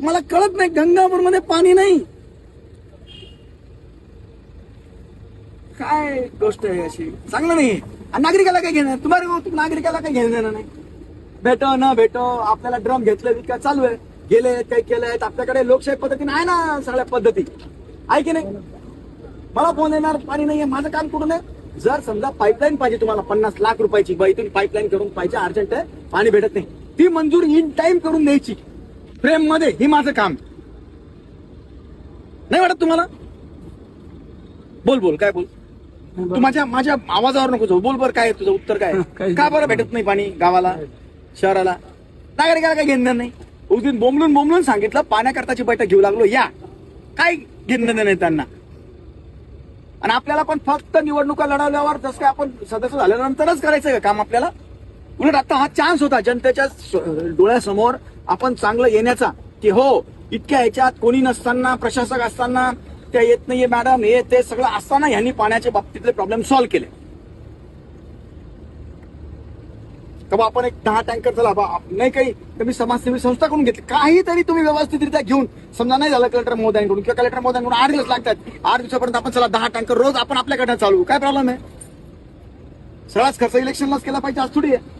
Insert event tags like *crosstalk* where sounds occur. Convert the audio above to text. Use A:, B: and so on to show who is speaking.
A: मला कळत नाही गंगापूरमध्ये पाणी नाही. काय गोष्ट आहे अशी? चांगलं नाही. नागरिकाला काय घेणार तुम्हाला नागरिकाला काय घेणं देणार नाही? भेटो ना भेटो आपल्याला ड्रम घेतलं विका चालू आहे. गेले काही केलंय आपल्याकडे लोकशाही पद्धतीने आहे ना सगळ्या पद्धती. आहे की नाही? मला फोन येणार पाणी नाहीये माझं काम कुठून आहे? जर समजा पाईपलाईन पाहिजे तुम्हाला पन्नास लाख रुपयाची बाई इथून पाईपलाईन करून पाहिजे अर्जंट आहे पाणी भेटत नाही. ती मंजूर इन टाइम करून द्यायची. फ्रेममध्ये ही माझं काम. नाही वाटत तुम्हाला? बोल बोल काय बोल? तू माझ्या माझ्या आवाजावर नको जाऊ. बोल बरं काय तुझं उत्तर काय *laughs* का बरं भेटत नाही पाणी गावाला शहराला? नागरिकाला काय घेणं नाही. उद्या बोंबलून बोंबलून सांगितलं पाण्याकरताची बैठक घेऊ लागलो या. काय घेणं नाही त्यांना? आणि आपल्याला पण फक्त निवडणुका लढवल्यावर जसं काय आपण सदस्य झाल्यानंतरच करायचं का काम आपल्याला? उलट आता हा चान्स होता जनतेच्या डोळ्यासमोर आपण चांगलं येण्याचा की हो इतक्या ह्याच्यात कोणी नसताना प्रशासक असताना त्या येत नाहीये मॅडम हे ते सगळं असताना ह्यांनी पाण्याच्या बाबतीतले प्रॉब्लेम सॉल्व्ह केले. तेव्हा आपण एक दहा टँकर चला बा नाही काही तर मी समाजसेवी संस्थाकडून घेतली. काहीतरी तुम्ही व्यवस्थितरित्या घेऊन समजा नाही झालं कलेक्टर महोदयांकडून किंवा कलेक्टर महोदयांकडून आठ दिवस लागतात. आठ दिवसापर्यंत आपण चला दहा टँकर रोज आपण आपल्याकडनं चालू. काय प्रॉब्लेम आहे? सगळाच खर्च इलेक्शनलाच केला पाहिजे आज थोडी आहे.